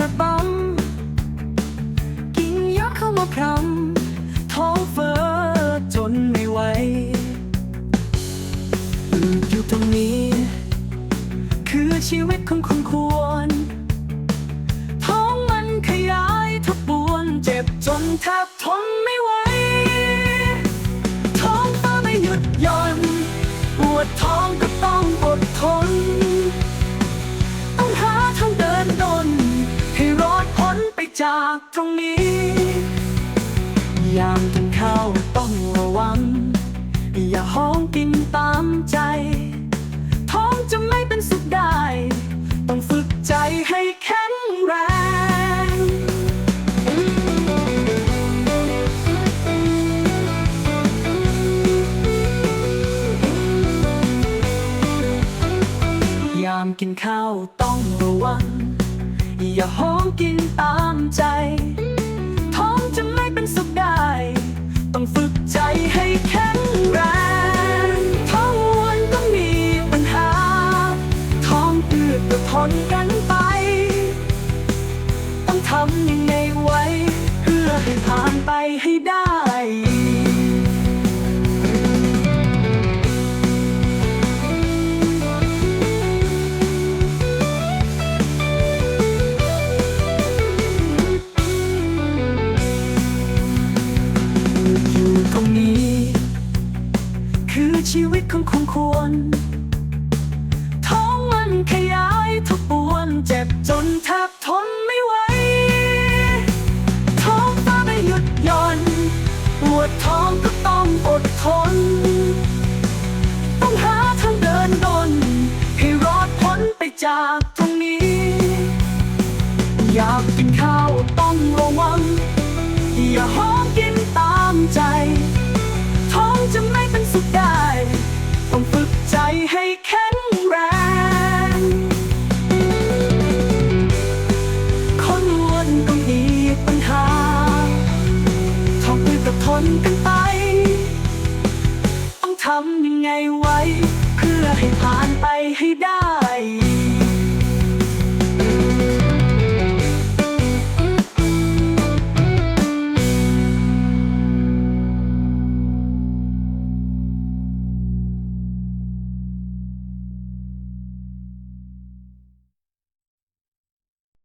ระบำ กินยาเข้ามาพรำท้องเฟ้อจนไม่ไหวอยู่ตรงนี้ คือชีวิตของคุณควร ท้องมันขยายทบวนเจ็บจนแทบ จากตรงนี้ ยามกินข้าวต้องระวัง อย่าห้องกินตามใจ ท้องจะไม่เป็นสุขได้ ต้องฝึกใจให้แข็งแรงยามกินข้าวต้องระวัง อย่าห้องกินตามใจ ท้องจะไม่เป็นสุขได้ ต้องฝึกใจให้แข็งแรง ท้องอ้วนก็มีปัญหา ท้องอืดก็ทนกันไป ต้องทำยังไงไว้ เพื่อให้ผ่านไปให้ได้ วดท้องก็ต้องอดทน ต้องหาทางเดินดนให้รอดพ้นไปจากตรงนี้ อยากกินข้าวต้องระวัง อย่าห้องกินตามใจ นกันไป ต้องทำยังไงไว้ เพื่อให้ผ่านไปให้ได้